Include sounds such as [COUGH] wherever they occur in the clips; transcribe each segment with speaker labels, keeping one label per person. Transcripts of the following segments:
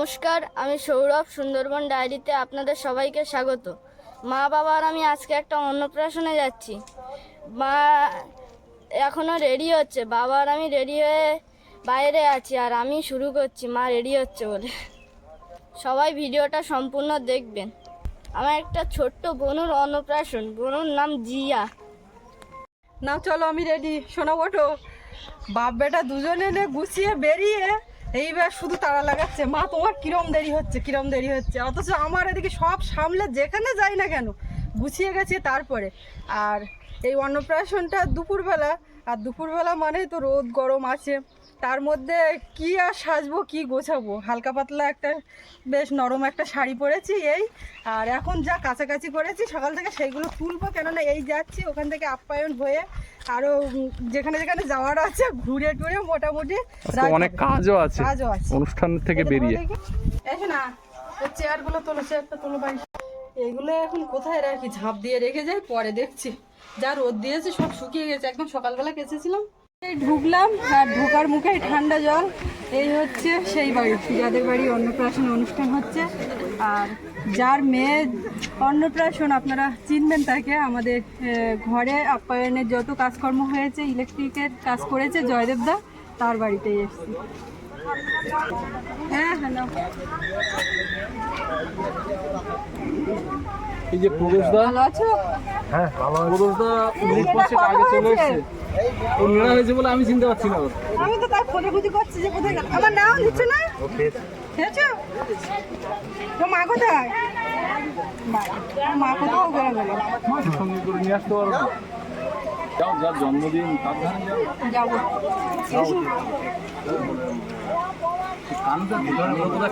Speaker 1: নমস্কার, আমি সৌরভ, সুন্দরবন ডায়েরিতে আপনাদের সবাইকে স্বাগত। মা বাবা আর আমি আজকে একটা অন্নপ্রাশনে যাচ্ছি। মা এখনও রেডি হচ্ছে, বাবা আর আমি রেডি হয়ে বাইরে আছি, আর আমি শুরু করছি, মা রেডি হচ্ছে বলে। সবাই ভিডিওটা সম্পূর্ণ দেখবেন। আমার একটা ছোট্ট বোনুর অন্নপ্রাশন, বোনুর নাম জিয়া।
Speaker 2: না, চলো আমি রেডি শোনো ওঠো বাপ বেটা দুজনে গুছিয়ে বেরিয়ে এইবার শুধু তারা লাগাচ্ছে। মা, তোমার কিরম দেরি হচ্ছে, কিরম দেরি হচ্ছে? অথচ আমার এদিকে সব সামলে যেখানে যাই না কেন, গুছিয়ে গেছে তারপরে। আর এই অন্নপ্রাশনটা দুপুরবেলা আর দুপুরবেলা মানে তো রোদ গরম আছে। তার মধ্যে কি আর সাজবো কি গোছাবো? হালকা পাতলা একটা বেশ নরম একটা শাড়ি পরেছি এই। আর এখন যা কাছাকাছি করেছি সকাল থেকে সেইগুলো তুলবো কেননা এই যাচ্ছি ওখান থেকে আপ্যায়ন হয়ে উম, যেখানে যেখানে যাওয়ার আছে ঘুরে টুরে মোটামুটি
Speaker 3: অনেক কাজও আছে।
Speaker 2: কাজও আছে।
Speaker 3: অনুষ্ঠান থেকে বেরিয়ে।
Speaker 2: এসো না ওই চেয়ারগুলো তোলো চেয়ারটা তোলো বাড়ি। এগুলো এখন কোথায় রাখি? ঝাঁপ দিয়ে রেখে যাই পরে দেখছি। যা রোদ দিয়েছে, সব শুকিয়ে গেছে। একদম সকালবেলা কেচেছিলাম। এই ঢুকলাম আর ঢোকার মুখে ঠান্ডা জল। এই হচ্ছে সেই বাড়ি, যাদের বাড়ি অন্নপ্রাশন অনুষ্ঠান হচ্ছে। আর যার মেয়ে অন্নপ্রাশন, আপনারা চিনবেন তাকে। আমাদের ঘরে আপ্যায়নের যত কাজকর্ম হয়েছে, ইলেকট্রিকের কাজ করেছে জয়দেবদা তার বাড়িতেই এসেছি। হ্যাঁ হ্যালো।
Speaker 3: এই যে পুরুষদা
Speaker 2: ভালো আছো?
Speaker 3: পুরুষদা মিনিট
Speaker 2: পুরুষদা
Speaker 3: পাঁচেক
Speaker 2: কত
Speaker 3: আগে চলে এসেছে। এসছে হয়েছে বলে আমি চিনতে পারছি না।
Speaker 2: আমি তো তাই খোঁজাখুঁজি করছি যে কোথায় গেল। আমার নাম নিচ্ছে না? খেয়েছো। তো মা কোথায়? মা মা কোথাও গেল।
Speaker 3: মা সঙ্গে করে নিয়ে আসতে পারো? যাও যার জন্মদিন তার ধারে যাও
Speaker 2: যাব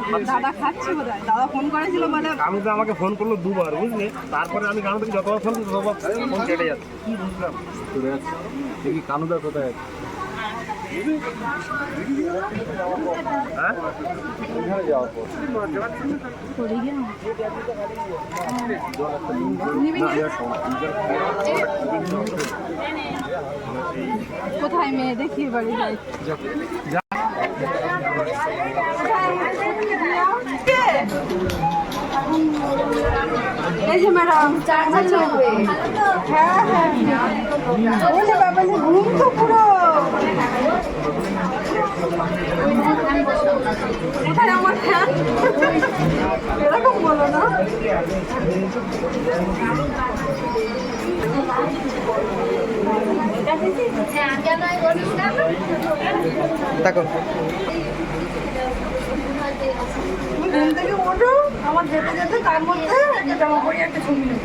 Speaker 3: খাচ্ছে
Speaker 2: দাদা খাচ্ছে কোথায় দাদা ফোন করেছিল বলে
Speaker 4: আমি তো আমাকে ফোন করল দুবার বুঝলি? তারপরে আমি কানুদাকে যতবার ফোন ততবার ফোন কেটে যাচ্ছে। কি বুঝলাম?
Speaker 3: চলে যাচ্ছে। দেখি কানুদা কোথায় আছে
Speaker 4: হ্যাঁ
Speaker 3: ওইখানে যাওয়ার পর
Speaker 2: কোথায় মেয়ে? দেখি বাড়ি যাই। এই যে ম্যাডাম হ্যাঁ হ্যাঁ। বাবা ঘুম তো পুরো। কোথায় আমার ফ্যান এরকম বলো না। তুমি ঘুম থেকে ওঠো। আমার যেতে যেতে তার মধ্যে একটা জামা পরি একটা ছবি নেব।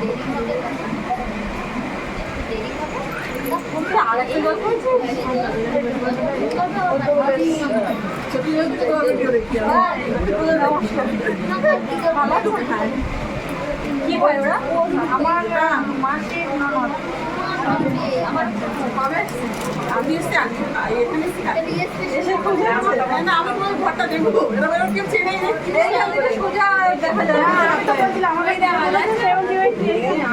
Speaker 2: কি আমার কেউ আমাকে দেখা যায়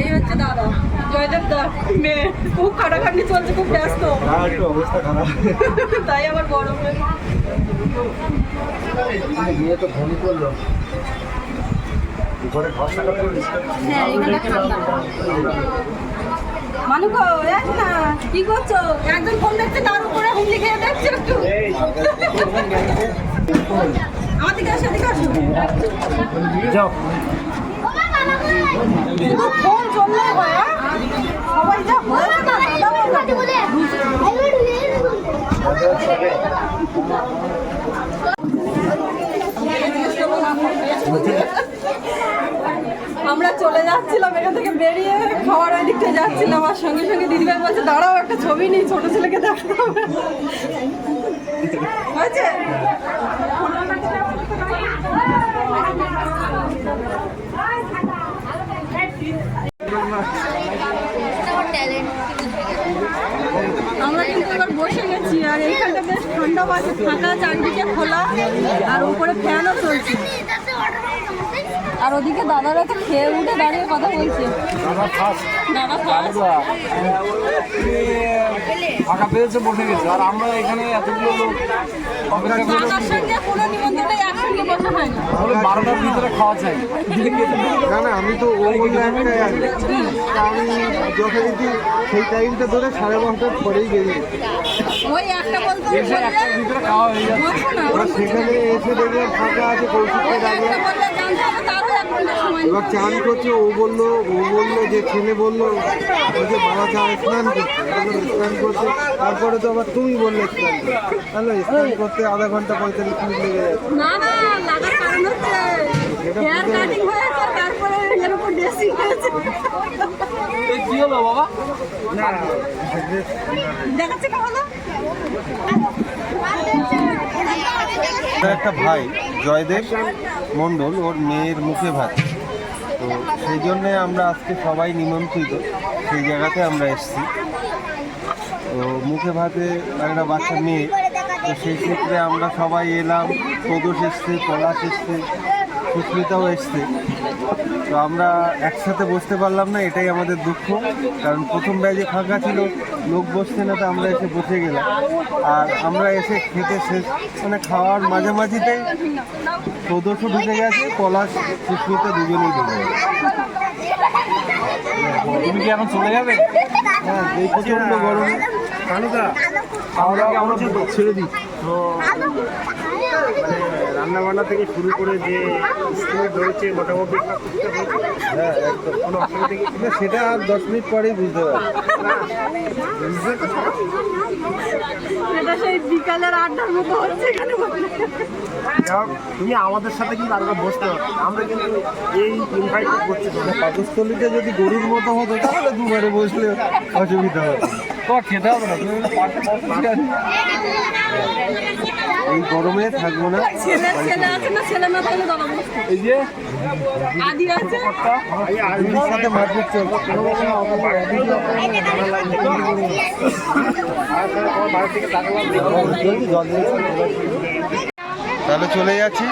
Speaker 2: এই হচ্ছে দাদা জয়দেব দা মেয়ে খুব খাটাখাটনি চলছে খুব ব্যস্ত
Speaker 4: অবস্থা খারাপ
Speaker 2: তাই আমার বড় হয়ে
Speaker 4: গিয়ে তো ফোন করল
Speaker 2: হ্যাঁ এখানে মানুষ এক না কি করছ? একজন ফোন দেখছে তার উপরে হুমলি খেয়ে দেখছ একটু। আমার দিকে আসো এদিকে আসো।
Speaker 4: যাও।
Speaker 2: ফোন চললে হয় হ্যাঁ? সবাই যা হয়ে না দাদা বলল। আমরা চলে দিকটা যাচ্ছিলাম আমার সঙ্গে সঙ্গে দিদিভাই বলছে, দাঁড়াও, একটা ছবি নিই ছোট ছেলেকে হবে আমরা কিন্তু এবার বসে গেছি, আর এইখানটা বেশ ঠান্ডা আছে ফাঁকা, চারদিকে খোলা, আর উপরে ফ্যানও চলছে। আর ওদিকে দাদারা তো খেয়ে উঠে দাঁড়িয়ে কথা বলছে। দাদা
Speaker 3: ফাঁকা পেয়েছে বসে গেছে। আর আমরা এখানে এতগুলো লোক
Speaker 2: হয়
Speaker 3: বারোটার ভিতরে খাওয়া চাই
Speaker 5: না না আমি তো ওই আমি যথারীতি সেই টাইমটা ধরে সাড়ে পাঁচটার পরেই বেরিয়ে
Speaker 2: ওই একটা বলতে
Speaker 3: এসে একটার ভিতরে খাওয়া হয়ে যাচ্ছে।
Speaker 5: সেখানে এসে দেখলাম ফাঁকা আছে ডাকলাম এবার চান করছে ও বলল ও বলল যে ছেলে বলল বলছে বাবা চা স্নান করছে। স্নান করছে তারপরে তো আবার তুমি বললে স্নান তাহলে স্নান করতে আধা ঘণ্টা পঁয়তাল্লিশ মিনিট লেগে যাচ্ছে
Speaker 2: না না লাগার কারণ হচ্ছে হেয়ার কাটিং হয়েছে তারপরে এর উপর ড্রেসিং হয়েছে।
Speaker 3: কি হলো বাবা?
Speaker 2: দেখাচ্ছে কেমন
Speaker 5: একটা ভাই জয়দেব। মণ্ডল, ওর মেয়ের মুখে ভাত। তো সেই জন্যে আমরা আজকে সবাই নিমন্ত্রিত, সেই জায়গাতে আমরা এসেছি। তো মুখে ভাতে একটা বাচ্চা মেয়ে, তো সেই ক্ষেত্রে আমরা সবাই এলাম, প্রদোষ এসছে, পলাশ এসছে, সুস্মিতাও এসছে। তো আমরা একসাথে বসতে পারলাম না এটাই আমাদের দুঃখ। কারণ প্রথম ব্যাজে ফাঁকা ছিল লোক বসছে না তো আমরা এসে বসে গেলাম। আর আমরা এসে খেতে শেষ মানে খাওয়ার মাঝামাঝিতেই প্রদোষও ঢুকে গেছে পলাশ সুস্মিতা দুজনেই ঢুকে গেছে।
Speaker 3: তুমি কি এখন চলে যাবে?
Speaker 5: হ্যাঁ এই প্রচণ্ড গরমে।
Speaker 4: কানুদা
Speaker 3: খাওয়া দাওয়া আমরা ছেড়ে দিই।
Speaker 4: তো রান্না বান্না থেকে শুরু করে যে স্কিমে রয়েছে মোটামুটি।
Speaker 5: হ্যাঁ একদম।
Speaker 4: কোনো অসুবিধা কি
Speaker 5: না, সেটা আর দশ মিনিট পরেই বুঝতে পারব।
Speaker 2: সেই বিকালের আড্ডার মতো হচ্ছে এখানে বসে।
Speaker 4: যাই হোক, তুমি আমাদের সাথে কিন্তু আরও বসতে হবে। আমরা কিন্তু এই ইনভাইট করছি
Speaker 5: যদি গরুর মতো হতো তাহলে দুবারে বসলে অসুবিধা হতো
Speaker 3: তোমার খেতে হবে না। তুমি।
Speaker 5: এই গরমে থাকব না
Speaker 3: এই যে।
Speaker 5: সাথে মারপিট চলছে। তাহলে চলে যাচ্ছি।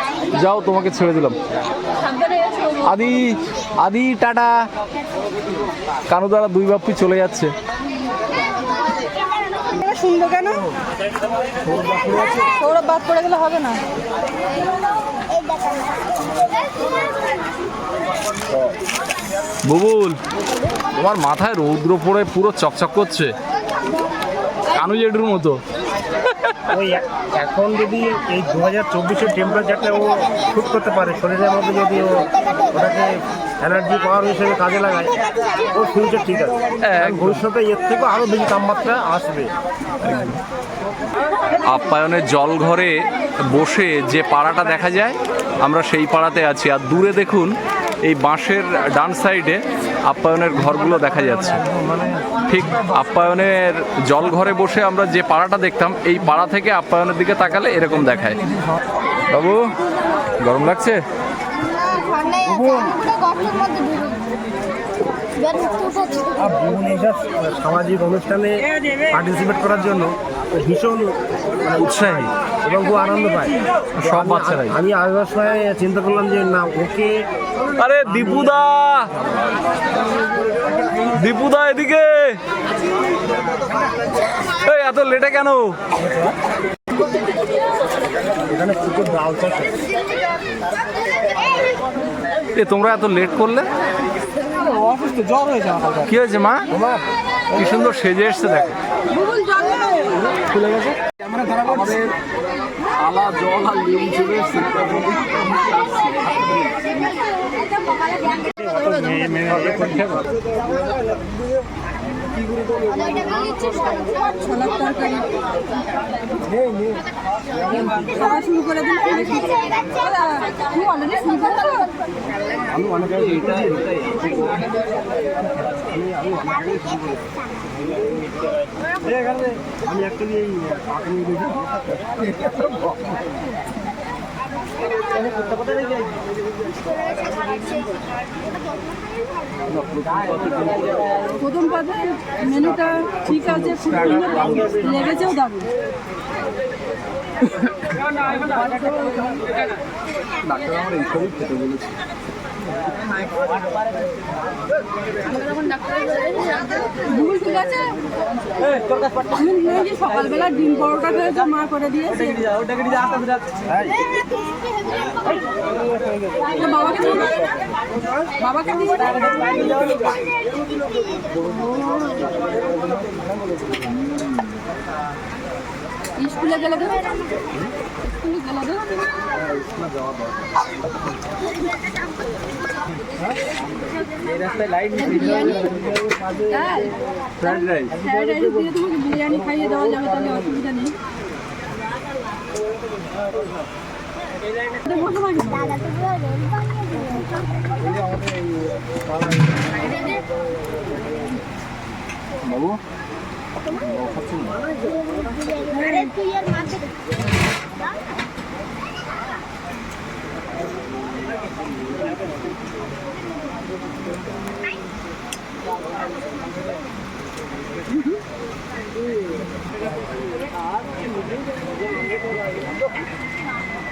Speaker 3: যাও তোমাকে ছেড়ে দিলাম। আদি আদি টাটা। কানুদারা দুই বাপ্পি চলে যাচ্ছে।
Speaker 2: শুনব কেন? সৌরভ বাদ পড়ে গেলে হবে না।
Speaker 3: বুবুল তোমার মাথায় রৌদ্র পড়ে পুরো চকচক করছে। কানু জেডুর মতো।
Speaker 4: ওই এখন যদি এই দু হাজার চব্বিশের টেম্পারেচারটা ও শুট করতে পারে শরীরের মধ্যে যদি ও ওটাকে এনার্জি পাওয়ার হিসেবে কাজে লাগায় ওর ফিউচার ঠিক আছে। ভবিষ্যতে এর থেকেও আরও বেশি তাপমাত্রা আসবে।
Speaker 3: আপ্যায়নের জল ঘরে বসে যে পাড়াটা দেখা যায় আমরা সেই পাড়াতে আছি। আর দূরে দেখুন এই বাঁশের ডান সাইডে আপ্যায়নের ঘরগুলো দেখা যাচ্ছে। ঠিক আপ্যায়নের জল ঘরে বসে আমরা যে পাড়াটা দেখতাম এই পাড়া থেকে আপ্যায়নের দিকে তাকালে এরকম দেখায়। বাবু গরম লাগছে?
Speaker 1: আছে। আমি পুরো গর্তের মধ্যে
Speaker 4: এইসব সামাজিক অনুষ্ঠানে পার্টিসিপেট করার জন্য ভীষণ মানে
Speaker 3: উৎসাহী
Speaker 4: এবং খুব আনন্দ পায়।
Speaker 3: সব বাচ্চারাই।
Speaker 4: আমি আগের সময় চিন্তা করলাম যে না ওকে
Speaker 3: আরে দীপুদা! দীপুদা এদিকে! এই এত লেটে কেন?
Speaker 4: এখানে ডাল চাষ।
Speaker 3: এ, তোমরা এত লেট করলে? কি হয়েছে, মা? কি সুন্দর সেজে এসছে, দেখো। আলা জল আর
Speaker 2: ছোলার তরকারি খাওয়া শুরু করে দিন শুরু করছ
Speaker 4: আমি এই পাকনি
Speaker 2: প্রথম পাতে মেনুটা ঠিক আছে খুব সুন্দর লেগেছেও দারুণ।
Speaker 3: ডাক্তার আমার এইসবই খেতে বলেছে
Speaker 2: আছে সকালবেলা ডিম পরোটা খেয়েছো মা করে দিয়েছে। স্কুলে গেলে দেবে স্কুলে গেলে দেবে তোমাকে বিরিয়ানি খাইয়ে দেওয়া যাবে তাহলে অসুবিধা নেই এটা বসে থাকবে না।
Speaker 3: বাবু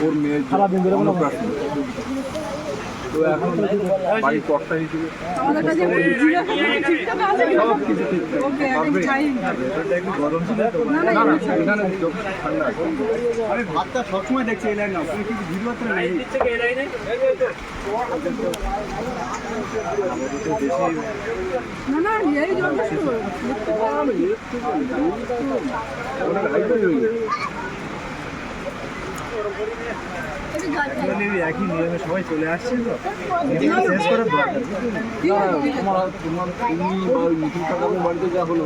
Speaker 3: ওর মেয়ের অন্নপ্রাশন। তো এখন বাড়ির কর্তা হিসেবে সব কিছু ঠিক
Speaker 2: ওকে আমি
Speaker 3: গরম
Speaker 2: না, না,
Speaker 3: এখানে ঠান্ডা
Speaker 6: ভাতটা সবসময় দেখছি এই লাইন না তুমি কিছু ভিডিও করতে নেই।
Speaker 2: না না এই
Speaker 3: ওটা হাইটাই হয়ে গেছে
Speaker 6: একই নিয়মে সবাই চলে আসছে তো। এখানে করার দরকার
Speaker 3: তোমার তোমার তুমি বা ওই মিঠুন কাকাদের বাড়িতে যা হলো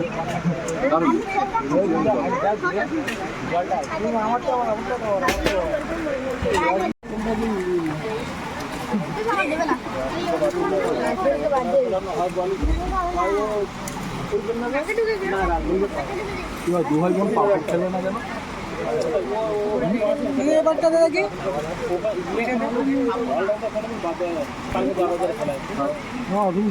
Speaker 3: দু ভাই বোন পাপড় খেলে না কেন?
Speaker 2: এবারটা দেখি
Speaker 3: না তুমি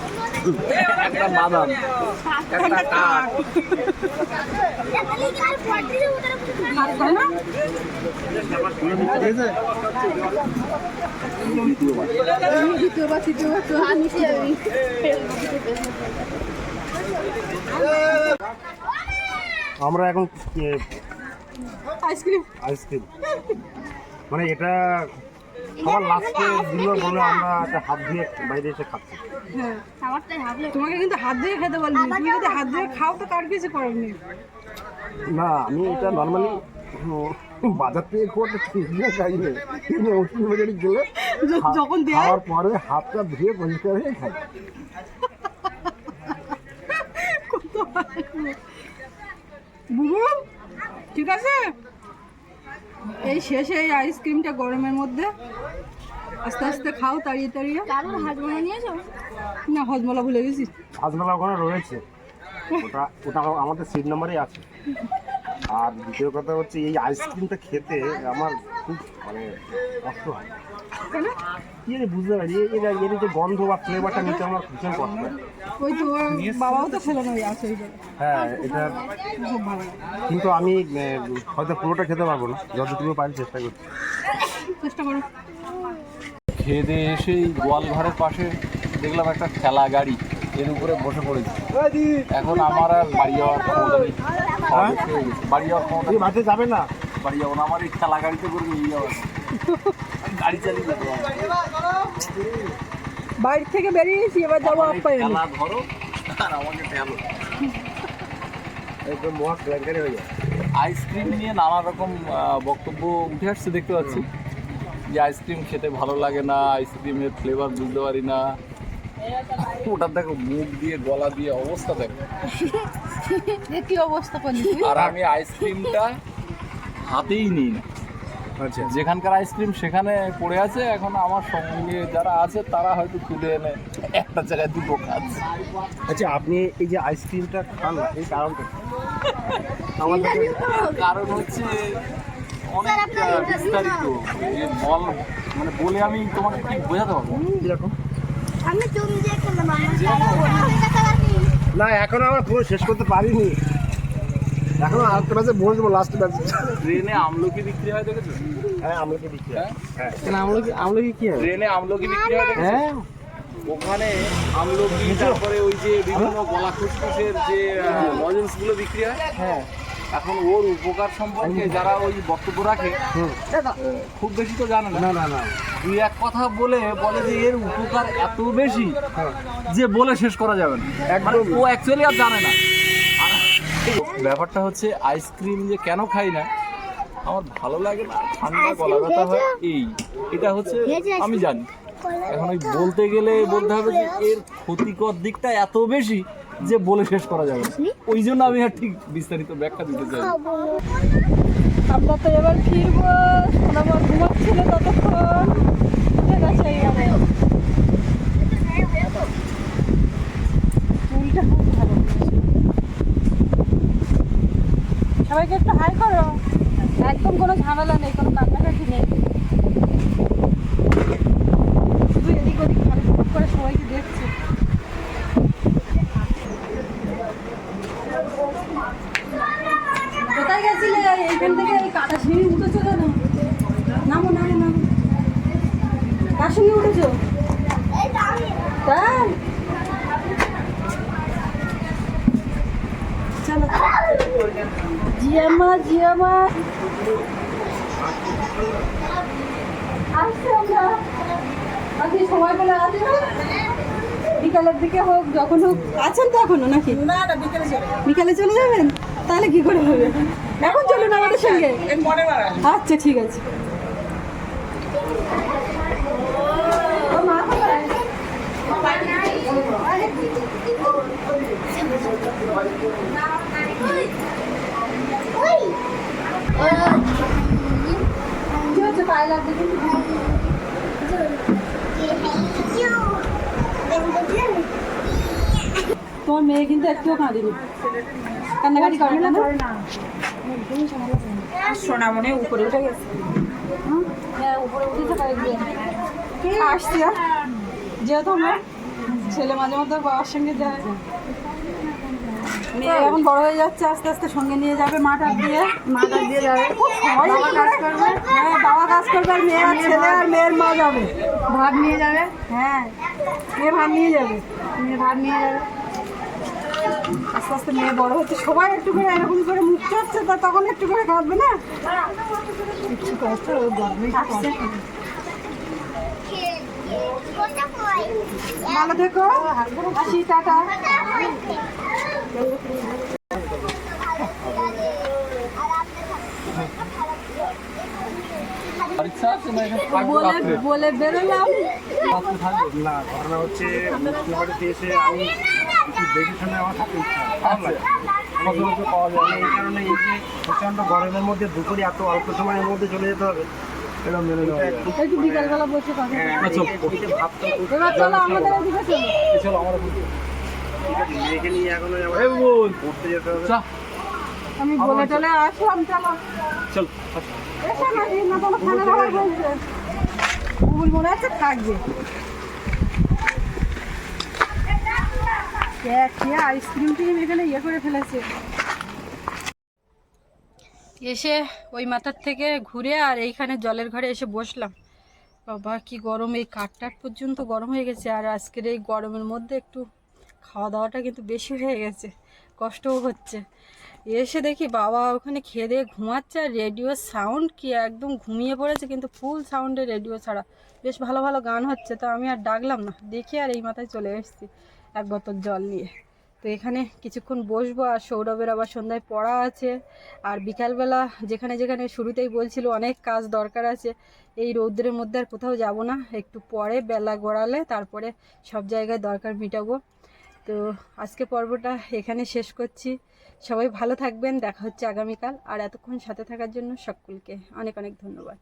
Speaker 3: একটা বাদাম একটা কাঠ।
Speaker 4: আমরা এখন
Speaker 2: আইসক্রিম।
Speaker 4: আইসক্রিম। মানে এটা সবার লাস্টে বলে আমরা একটা হাত দিয়ে বাইরে এসে খাচ্ছি।
Speaker 2: তোমাকে কিন্তু হাত দিয়ে খেতে বলবি তুমি যদি হাত দিয়ে খাও তো কার কিছু করার নেই?
Speaker 4: না আমি এটা নর্মালি বাজার থেকে খুব একটা খাই না কিন্তু ওষুধ বাজারে গেলে
Speaker 2: যখন
Speaker 4: খাওয়ার পরে হাতটা ধুয়ে পরিষ্কার হয়ে খাই
Speaker 2: বুবু ঠিক আছে? এই শেষে এই আইসক্রিমটা গরমের মধ্যে আস্তে আস্তে খাও তাড়িয়ে তাড়িয়ে।
Speaker 1: কারণ হাত নিয়ে যাও
Speaker 2: না হজমলা ভুলে গেছি।
Speaker 4: হাজমেলা ওখানে রয়েছে। ওটা ওটা আমাদের সিট নাম্বারেই আছে। আর দ্বিতীয় কথা হচ্ছে এই আইসক্রিমটা খেতে আমার খুব মানে কষ্ট হয়।
Speaker 2: কেন?
Speaker 4: কি জানি বুঝতে পারি? এ- এর এর যে গন্ধ বা ফ্লেভারটা নিতে আমার ভীষণ কষ্ট
Speaker 2: ওই তো বাবাও তো খেলো না।
Speaker 4: হ্যাঁ এটা
Speaker 2: খুব ভালো
Speaker 4: কিন্তু আমি হয়তো পুরোটা খেতে পারব না যতটুকু পারি চেষ্টা করছি।
Speaker 2: চেষ্টা করো।
Speaker 3: খেয়ে দিয়ে এসেই গোয়াল ঘরের পাশে দেখলাম একটা ঠেলা গাড়ি এর উপরে বসে পড়েছি। এখন আমার আর বাড়ি যাওয়ার ক্ষমতা নেই। হয়ে। বাড়ি যাওয়ার ক্ষমতা
Speaker 4: যাবে না?
Speaker 3: বাড়ি যাব না আমার এই ঠেলা গাড়িতে করে নিয়ে যাওয়া
Speaker 2: বাইরে থেকে বেরিয়েছি এবার যাব আপ্যায়নে
Speaker 3: ধরো আর আমাকে ঠেলো
Speaker 4: একদম মহা কেলেঙ্কারি হয়ে যায়।
Speaker 3: আইসক্রিম নিয়ে নানা রকম বক্তব্য উঠে আসছে দেখতে পাচ্ছি। যে আইসক্রিম খেতে ভালো লাগে না আইসক্রিমের ফ্লেভার বুঝতে পারি না। ওটা দেখো মুখ দিয়ে গলা দিয়ে অবস্থা দেখো। [LAUGHS]
Speaker 2: কি অবস্থা করলি
Speaker 3: আর আমি আইসক্রিমটা হাতেই নিই না। যেখানকার আইসক্রিম সেখানে পড়ে আছে এখন আমার সঙ্গে যারা আছে তারা হয়তো তুলে এনে একটা জায়গায় দুটো খাচ্ছে।
Speaker 4: আচ্ছা আপনি এই যে আইসক্রিমটা খান না এই কারণটা? আমাদের
Speaker 3: কারণ হচ্ছে অনেক বিস্তারিত। যে বল মানে বলে আমি তোমাকে ঠিক বোঝাতে পারব
Speaker 1: খেলাম
Speaker 4: না এখন আমরা পুরো শেষ করতে পারিনি। এখন আরেকটা ম্যাচে বসবো লাস্ট ম্যাচ
Speaker 3: ট্রেনে আমলকি বিক্রি হয় দেখেছ?
Speaker 4: হ্যাঁ আমলকি দিচ্ছি
Speaker 3: হ্যাঁ।
Speaker 4: হ্যাঁ। আমলকি আমলকি কি হয়?
Speaker 3: ট্রেনে আমলকি বিক্রি হয়
Speaker 4: হ্যাঁ।
Speaker 3: ওখানে আমলকি তারপরে ওই যে বিভিন্ন গলা খুসখুসের যে লজেন্সগুলো বিক্রি হয়
Speaker 4: হ্যাঁ।
Speaker 3: এখন ওর উপকার সম্পর্কে যারা ওই বক্তব্য রাখে খুব বেশি তো জানে না।
Speaker 4: না না
Speaker 3: দুই এক কথা বলে বলে যে এর উপকার এত বেশি
Speaker 4: হ্যাঁ।
Speaker 3: যে বলে শেষ করা যাবে না। মানে ও অ্যাকচুয়ালি আর জানে না। ব্যাপারটা হচ্ছে আইসক্রিম যে কেন খাই না আমার ভালো লাগে না ঠান্ডা গলা ব্যথা হয় এই এটা হচ্ছে আমি জানি। এখন ওই বলতে গেলে বলতে হবে যে এর ক্ষতিকর দিকটা এত বেশি যে বলে শেষ করা যাবে না। ওই জন্য আমি আর ঠিক বিস্তারিত ব্যাখ্যা দিতে চাই।
Speaker 2: আমরা তো এবার ফিরবো সোনামা ঘুমাচ্ছিল ততক্ষণ। গেছে এই আমার। ফুলটা খুব ভালো। সবাইকে একটু হাই করো। একদম কোনো ঝামেলা নেই, কোনো কান্নাকাটি নেই। শুধু এদিক ওদিক করে সবাইকে দেখছে কোথায় গেছিলে এইখান থেকে এই কাটা সিঁড়ি উঠেছো কেন নামো নামো নামো কার সঙ্গে উঠেছো তাই চলো জিয়ামা জিয়ামা আসছে আমরা আজকে সময় পেলে আসবে বিকালের দিকে হোক যখন হোক আছেন তো এখনও নাকি? না না বিকালে বিকালে চলে যাবেন? তাহলে কি করে হবে? এখন চলুন আমাদের সঙ্গে। আচ্ছা ঠিক আছে? কি হচ্ছে পায়ে লাগছে কিন্তু? তোমার মেয়ে কিন্তু একটুও কাঁদেনি। কান্নাকাটি করে না না
Speaker 7: সোনামনে উপরে উঠে গেছে।
Speaker 2: হ্যাঁ উপরে উঠেছে কয়েকদিন আসছি। যেহেতু আমরা ছেলে মাঝে মধ্যে বাবার সঙ্গে যায়। মেয়ে এখন বড় হয়ে যাচ্ছে আস্তে আস্তে সঙ্গে নিয়ে যাবে মাঠার দিয়ে। মাঠার দিয়ে যাবে? বাবা কাজ করবে? হ্যাঁ বাবা কাজ করবে আর মেয়ে আর ছেলে আর মেয়ের মা যাবে ভাত নিয়ে যাবে? হ্যাঁ মেয়ে ভাত নিয়ে যাবে। মেয়ে ভাত নিয়ে যাবে? আস্তে আস্তে মেয়ে বড় হচ্ছে। সবাই একটু করে এরকম করে মুখ হচ্ছে তা তখন একটু করে খাবে না? কষ্ট ভালো থেকো। আসি টাটা। বলে বলে বেরোলাম।
Speaker 6: না ঘটনা হচ্ছে এসে আমি আমার থাকতে ইচ্ছা লাগে সচরাচর পাওয়া যায় না এই কারণে এই যে প্রচণ্ড গরমের মধ্যে দুপুরে এত অল্প সময়ের মধ্যে চলে। যেতে হবে এটা মেনে নেওয়া যায় না।
Speaker 2: একটু বিকালবেলা বসে কথা।
Speaker 6: এদিকে ভাবতে
Speaker 2: এবার চলো। আমাদের এদিকে চলো
Speaker 6: চলো। আমার মেয়েকে নিয়ে এখন পড়তে যেতে হবে
Speaker 2: আমি বলে টলে আসলাম চলো
Speaker 6: চল।
Speaker 2: এসো না তোমার খানা খাবার বলছে মনে হচ্ছে থাকবে এখানে ইয়ে করে ফেলেছে? এসে ওই মাথার থেকে ঘুরে আর এইখানে জলের ঘরে এসে বসলাম। বাবা, কি গরম, এই কাঠটাট পর্যন্ত গরম হয়ে গেছে। আর আজকের এই গরমের মধ্যে একটু খাওয়া দাওয়াটা কিন্তু বেশি হয়ে গেছে, কষ্টও হচ্ছে। এসে দেখি বাবা ওখানে খেয়ে দিয়ে ঘুমাচ্ছে আর রেডিওর সাউন্ড কি একদম ঘুমিয়ে পড়েছে, কিন্তু ফুল সাউন্ডে রেডিও ছাড়া। বেশ ভালো ভালো গান হচ্ছে, তো আমি আর ডাকলাম না। দেখি আর এই মাথায় চলে এসেছি। এক বোতল জল নিয়ে। তো এখানে কিছুক্ষণ বসবো আর সৌরভের আবার সন্ধ্যায় পড়া আছে। আর বিকালবেলা যেখানে যেখানে শুরুতেই বলছিল অনেক কাজ দরকার আছে, এই রৌদ্রের মধ্যে আর কোথাও যাব না। একটু পরে বেলা গড়ালে তারপরে সব জায়গায় দরকার মেটাবো। তো আজকে পর্বটা এখানে শেষ করছি। সবাই ভালো থাকবেন, দেখা হচ্ছে আগামীকাল। আর এতক্ষণ সাথে থাকার জন্য সকলকে অনেক অনেক ধন্যবাদ।